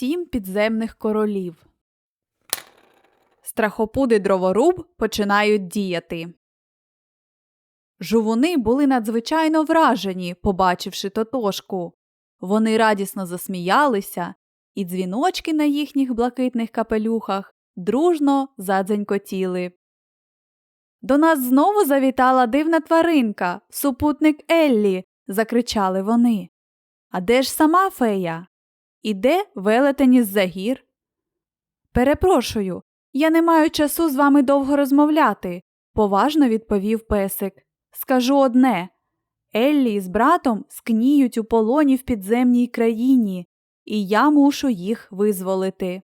сім підземних королів. Страхопуди дроворуб починають діяти. Жувуни були надзвичайно вражені, побачивши тотошку. Вони радісно засміялися, і дзвіночки на їхніх блакитних капелюхах дружно задзенькотіли. До нас знову завітала дивна тваринка, супутник Еллі, закричали вони. А де ж сама фея? І де велетень із загір? Перепрошую, я не маю часу з вами довго розмовляти, поважно відповів песик. Скажу одне Еллі з братом скніють у полоні в підземній країні, і я мушу їх визволити.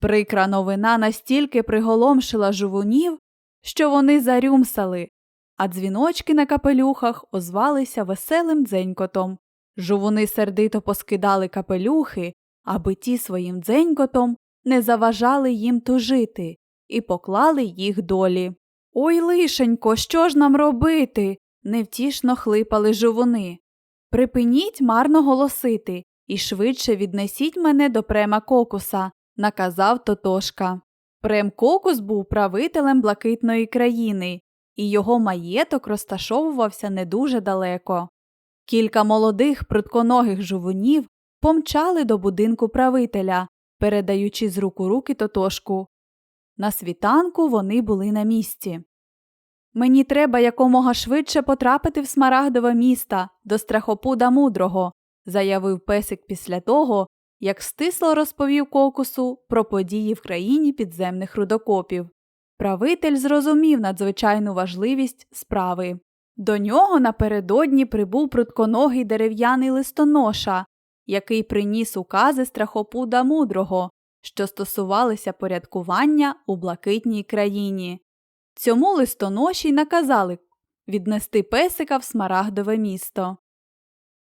Прикра новина настільки приголомшила жувунів, що вони зарюмсали, а дзвіночки на капелюхах озвалися веселим дзенькотом. Жувуни сердито поскидали капелюхи, аби ті своїм дзенькотом не заважали їм тужити, і поклали їх долі. Ой, лишенько, що ж нам робити? невтішно хлипали жувуни. Припиніть марно голосити і швидше віднесіть мене до према кокуса, наказав Тотошка. Прем кокус був правителем блакитної країни, і його маєток розташовувався не дуже далеко. Кілька молодих прутконогих жувунів помчали до будинку правителя, передаючи з рук у руки тотошку. На світанку вони були на місці. Мені треба якомога швидше потрапити в смарагдове місто до страхопуда мудрого, заявив песик після того, як стисло розповів кокусу про події в країні підземних рудокопів. Правитель зрозумів надзвичайну важливість справи. До нього напередодні прибув прутконогий дерев'яний листоноша, який приніс укази страхопуда мудрого, що стосувалися порядкування у блакитній країні. Цьому листоноші наказали віднести песика в смарагдове місто.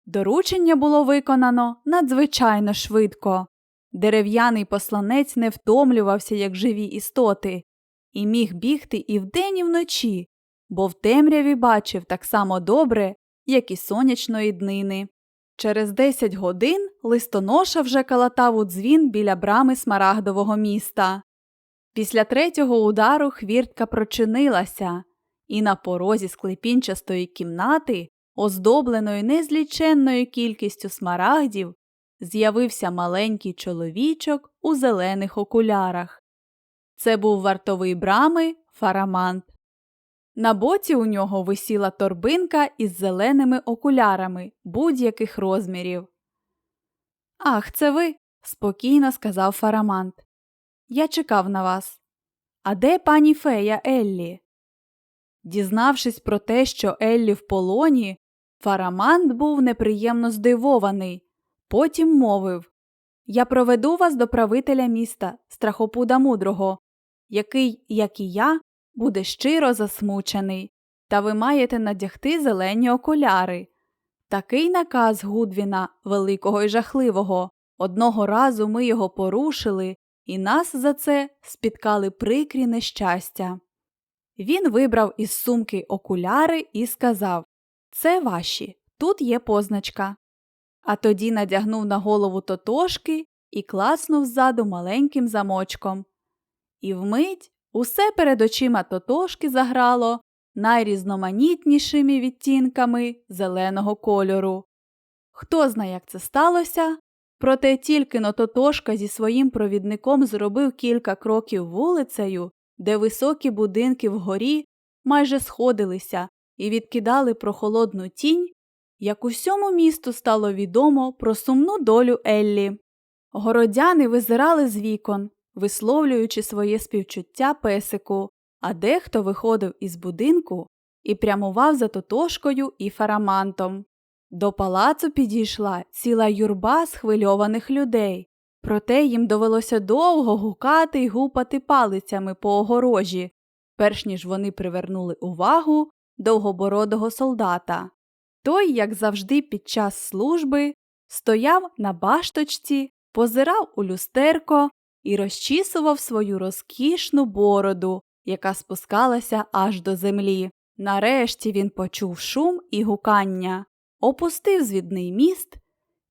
Доручення було виконано надзвичайно швидко. Дерев'яний посланець не втомлювався, як живі істоти, і міг бігти і вдень, і вночі, бо в темряві бачив так само добре, як і сонячної днини. Через десять годин листоноша вже калатав у дзвін біля брами смарагдового міста. Після третього удару хвіртка прочинилася, і на порозі склепінчастої кімнати, оздобленої незліченною кількістю смарагдів, з'явився маленький чоловічок у зелених окулярах. Це був вартовий брами Фарамант. На боці у нього висіла торбинка із зеленими окулярами будь-яких розмірів. Ах, це ви, спокійно сказав Фарамант. Я чекав на вас. А де пані фея Еллі? Дізнавшись про те, що Еллі в полоні, Фарамант був неприємно здивований. Потім мовив Я проведу вас до правителя міста, страхопуда мудрого, який, як і я, буде щиро засмучений, та ви маєте надягти зелені окуляри. Такий наказ Гудвіна, великого і жахливого. Одного разу ми його порушили, і нас за це спіткали прикрі нещастя. Він вибрав із сумки окуляри і сказав Це ваші, тут є позначка. А тоді надягнув на голову тотошки і класнув ззаду маленьким замочком. І вмить усе перед очима тотошки заграло найрізноманітнішими відтінками зеленого кольору. Хто знає, як це сталося, проте тільки но Тотошка зі своїм провідником зробив кілька кроків вулицею, де високі будинки вгорі майже сходилися і відкидали прохолодну тінь, як усьому місту стало відомо про сумну долю Еллі. Городяни визирали з вікон, висловлюючи своє співчуття песику, а дехто виходив із будинку і прямував за тотошкою і фарамантом. До палацу підійшла ціла юрба схвильованих людей, проте їм довелося довго гукати й гупати палицями по огорожі, перш ніж вони привернули увагу довгобородого солдата. Той, як завжди, під час служби стояв на башточці, позирав у люстерко і розчісував свою розкішну бороду, яка спускалася аж до землі. Нарешті він почув шум і гукання, опустив звідний міст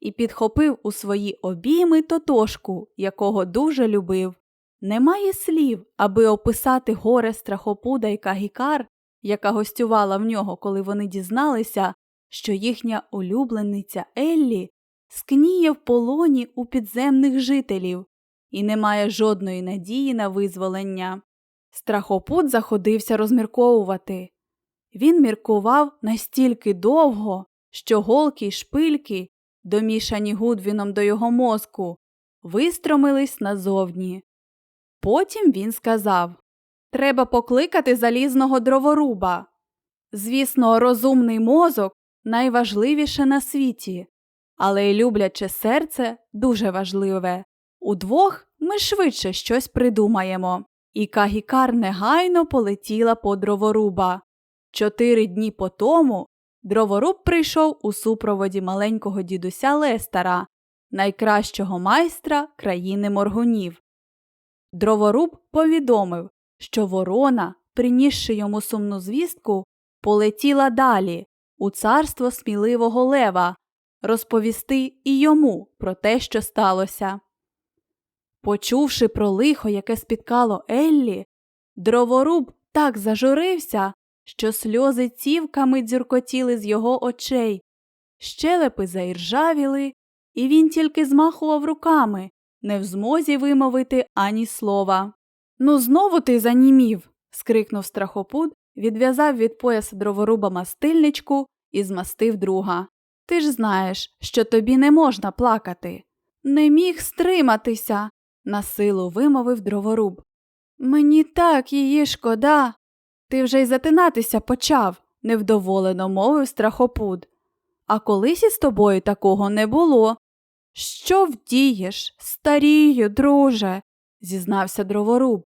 і підхопив у свої обійми тотошку, якого дуже любив. Немає слів, аби описати горе страхопуда й кагікар, яка гостювала в нього, коли вони дізналися, що їхня улюблениця Еллі скніє в полоні у підземних жителів і не має жодної надії на визволення. Страхопут заходився розмірковувати. Він міркував настільки довго, що голки й шпильки, домішані Гудвіном до його мозку, вистромились назовні. Потім він сказав Треба покликати залізного дроворуба. Звісно, розумний мозок найважливіше на світі, але й любляче серце дуже важливе. Удвох ми швидше щось придумаємо. І Кагікар негайно полетіла по дроворуба. Чотири дні по тому дроворуб прийшов у супроводі маленького дідуся Лестера, найкращого майстра країни моргунів. Дроворуб повідомив, що ворона, принісши йому сумну звістку, полетіла далі, у царство сміливого лева, розповісти і йому про те, що сталося. Почувши про лихо, яке спіткало Еллі, дроворуб так зажурився, що сльози цівками дзюркотіли з його очей, щелепи заіржавіли, і він тільки змахував руками, не в змозі вимовити ані слова. Ну, знову ти занімів. скрикнув страхопуд, відв'язав від пояса дроворуба мастильничку і змастив друга. Ти ж знаєш, що тобі не можна плакати. Не міг стриматися, насилу вимовив дроворуб. Мені так її шкода. Ти вже й затинатися почав, невдоволено мовив страхопуд. А колись із тобою такого не було. Що вдієш, старію, друже, зізнався дроворуб.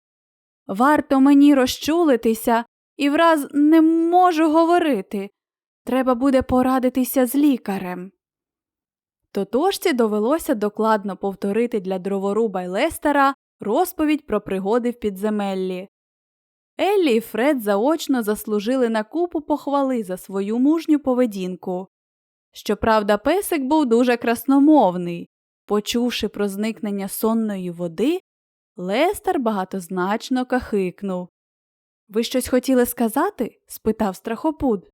Варто мені розчулитися і враз не можу говорити. Треба буде порадитися з лікарем. Тотожці довелося докладно повторити для дроворуба й Лестера розповідь про пригоди в підземеллі. Еллі і Фред заочно заслужили на купу похвали за свою мужню поведінку. Щоправда, песик був дуже красномовний. Почувши про зникнення сонної води, Лестер багатозначно кахикнув. Ви щось хотіли сказати? спитав страхопуд.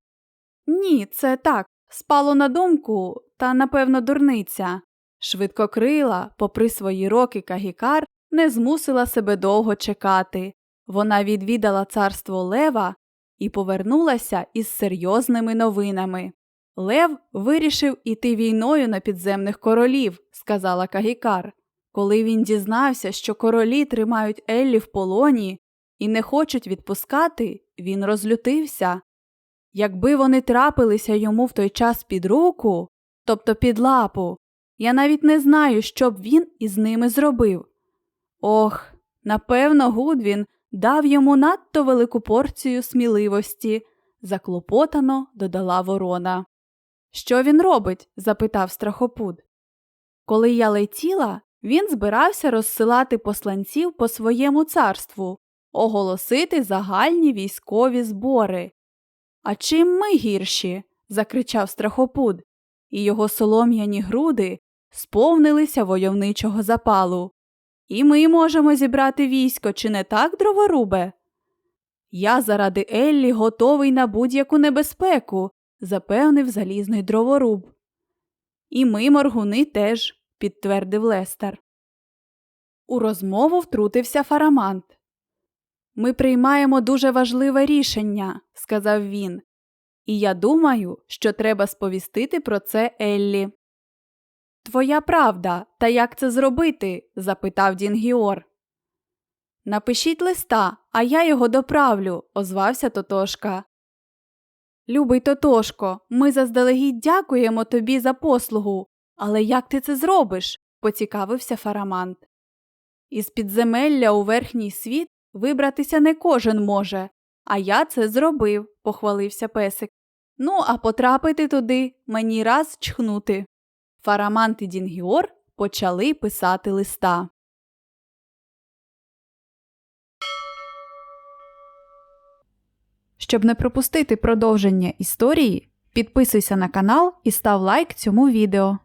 Ні, це так. Спало на думку, та, напевно, дурниця. Швидкокрила, попри свої роки Кагікар, не змусила себе довго чекати. Вона відвідала царство Лева і повернулася із серйозними новинами. Лев вирішив іти війною на підземних королів, сказала Кагікар. Коли він дізнався, що королі тримають Еллі в полоні і не хочуть відпускати, він розлютився. Якби вони трапилися йому в той час під руку, тобто під лапу, я навіть не знаю, що б він із ними зробив. Ох, напевно, Гудвін дав йому надто велику порцію сміливості, заклопотано додала ворона. Що він робить? запитав страхопуд. Коли я летіла, він збирався розсилати посланців по своєму царству, оголосити загальні військові збори. А чим ми гірші? закричав страхопуд, і його солом'яні груди сповнилися войовничого запалу. І ми можемо зібрати військо, чи не так, дроворубе? Я заради Еллі готовий на будь-яку небезпеку, запевнив залізний дроворуб. І ми, моргуни, теж, підтвердив Лестер. У розмову втрутився Фарамант. Ми приймаємо дуже важливе рішення, сказав він, і я думаю, що треба сповістити про це Еллі. Твоя правда, та як це зробити? запитав Дінгіор. Напишіть листа, а я його доправлю, озвався Тотошка. Любий Тотошко, ми заздалегідь дякуємо тобі за послугу. Але як ти це зробиш? поцікавився Фарамант. Із підземелля у верхній світ вибратися не кожен може, а я це зробив, похвалився песик. Ну, а потрапити туди мені раз чхнути. Фарамант і Дінгіор почали писати листа. Щоб не пропустити продовження історії, підписуйся на канал і став лайк цьому відео.